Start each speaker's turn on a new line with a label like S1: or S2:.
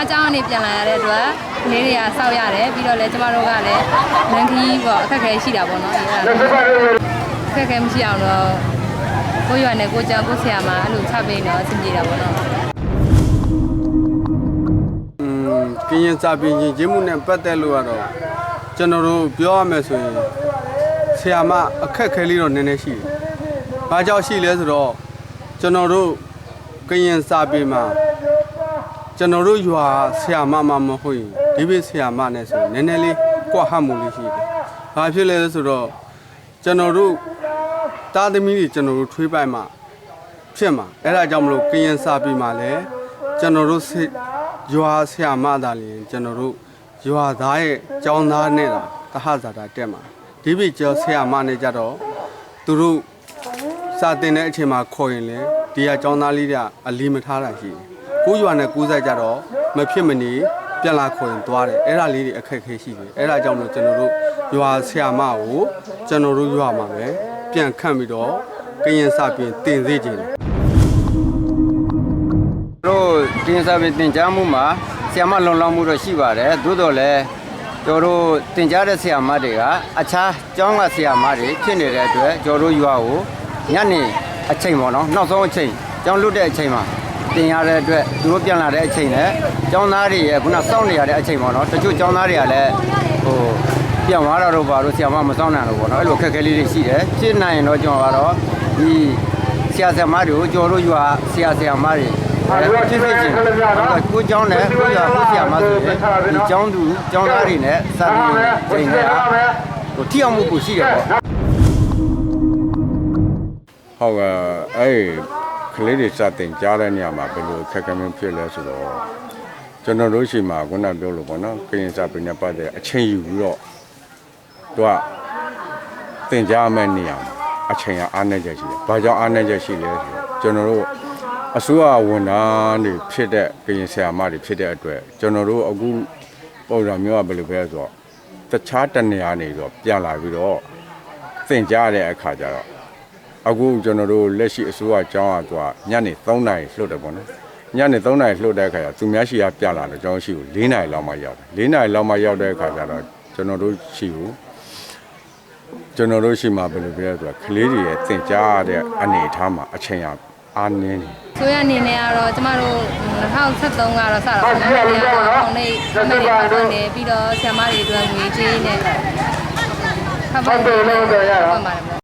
S1: ားကျောင်းကနေပြန်လာရတဲ့အတွက်ကလေးတွေကစောက်ရတယ်ပြီးတော့လည်းကျမတို့ကလည်းလန်ခီးပေါ့အခက်အခဲရှိတာပေါ့နော်အဲ့ဒါအခက်အခဲမရှိအောင်တော့ကိုရွာနဲ့ကိုကျောင်းကိုဆရာမအဲ့လိုချပေးတော့အဆင်ပြေတာပေါ့နော်
S2: อืมကရင်စာပင်ရင်ကျင်းမှုနဲ့ပတ်သက်လို့ကတော့ကျွန်တော်တို့ပြောရမယ်ဆိုရင်ဆရာမအခက်ခဲလေးတော့နည်းနည်းရှိတယ်။ဘာကြောင့်ရှိလဲဆိုတော့ကျွန်တော်တို့ကရင်စာပင်မှာ ကျွန်တော်တို့ရွာဆရာမမမဟုတ်ရင်ဒီဘေးဆရာမနဲ့ဆိုရင်နည်းနည်းလေးကွာဟမှုလေးရှိတယ်။ဘာဖြစ်လဲဆိုတော့ကျွန်တော်တို့တာသမီတွေကျွန်တော်တို့ထွေးပိုက်မှာဖြစ်မှာအဲ့ဒါကြောင့်မလို့ကရင်စာပေမှာလည်းကျွန်တော်တို့စစ်ရွာဆရာမသားလျင်ကျွန်တော်တို့ရွာသားရဲ့ကျောင်းသားနဲ့တာတဟဇာတာတက်မှာဒီပြီကျော်ဆရာမနဲ့ကြတော့သူတို့စာတင်တဲ့အချိန်မှာခေါ်ရင်လေဒီကကျောင်းသားလေးတွေကအလီမထားတာရှိတယ် ကိုရွာနဲ့ကိုးဆိုင်ကြတော့မဖြစ်မနေပြန်လာခေါ်ရင်သွားတယ်အဲ့ဒါလေးတွေအခက်အခဲရှိတယ်အဲ့ဒါကြောင့်မလို့ကျွန်တော်တို့ရွာဆရာမကိုကျွန်တော်တို့ရွာမှာပဲပြန်ခန့်ပြီးတော့ကရင်စာပြင်တင်စေခြင်းတယ်
S3: တို့တင်စားပြီးတင်ကြားမှုမှာဆီယမလုံလောက်မှုတော့ရှိပါတယ်သို့တော်လည်းကျွန်တော်တို့တင်ကြားတဲ့ဆီယမတွေကအခြားကျောင်းကဆီယမတွေဖြစ်နေတဲ့အတွက်ကျွန်တော်တို့ရွာကိုညနေအချိန်ပေါ့နော်နောက်ဆုံးအချိန်ကျောင်းလွတ်တဲ့အချိန်မှာ တင်ရတဲ့အတွက်သူတို့ပြန်လာတဲ့အချိန်နဲ့ကျောင်းသားတွေရဲ့ခုနစောင့်နေရတဲ့အချိန်ပေါ့နော်တချို့ကျောင်းသားတွေကလည်းဟိုပြန်သွားတာတော့ပါလို့ဆရာမမစောင့်နိုင်လို့ပေါ့နော်အဲ့လိုအခက်အခဲလေးတွေရှိတယ်ဖြစ်နိုင်ရင်တော့ကျွန်တော်ကတော့ဒီဆရာဆရာမတွေကိုကျော်တို့ယူအားဆရာဆရာမတွေအဲ့လိုဖြစ်ဖြစ်ချင်းကိုကျောင်းနဲ့ကိုရကိုဆရာမဆိုရင်ဒီကျောင်းသူကျောင်းသားတွေနဲ့စာပြီးချိန်နေတာဟိုထိအောင်မှုကိုရှိတယ်ပေါ့
S4: ဟုတ်ကဲ့အဲ့ ကလေးတွေစတင်ကြားတဲ့နေရာမှာဘယ်လိုအခက်အခဲမျိုးဖြစ်လဲဆိုတော့ကျွန်တော်တို့ရှိမှာခုနပြောလို့ပေါ့နော်ကရင်စာပေနဲ့ပတ်သက်အချိန်ယူပြီးတော့သူကတင်ကြားမယ့်နေရာမှာအချိန်ကအားနည်းချက်ရှိတယ်။ဘာကြောင့်အားနည်းချက်ရှိလဲဆိုတော့ကျွန်တော်တို့အစိုးရဝန်ထမ်းတွေဖြစ်တဲ့ကရင်ဆရာမတွေဖြစ်တဲ့အတွက်ကျွန်တော်တို့အခုပုံစံမျိုးကဘယ်လိုပဲဆိုတော့တခြားတနေရာနေတော့ပြန်လာပြီးတော့သင်ကြားတဲ့အခါကျတော့ အခုကျွန်တော်တို့လက်ရှိအစိုးရအကြောင်းအကွာညနေ3နာရီလှုပ်တယ်ပေါ့နော်ညနေ3နာရီလှုပ်တဲ့အခါကျသူများရှိရပြလာတယ်ကျွန်တော်ရှိကို4နာရီလောက်မှရောက်တယ်4နာရီလောက်မှရောက်တဲ့အခါကျတော့ကျွန်တော်တို့ရှိကိုကျွန်တော်တို့ရှိမှာဘယ်လိုပြောလဲဆိုတော့ကလေးတွေရဲ့သင်ကြားရတဲ့အနေအထားမှာအချိန်အားနည်းနေ
S1: ဆိုရအနေနဲ့ကတော့ကျမတို့2023ကတော့စတာပေါ့နော်။ဒီကတော့ခေါင်းလေးခမဲလေးပတ်နေပြီးတော့ဆရာမတွေအတွက်ငွေကြေးနဲ့ခပ်ပါလို့ရပါတယ်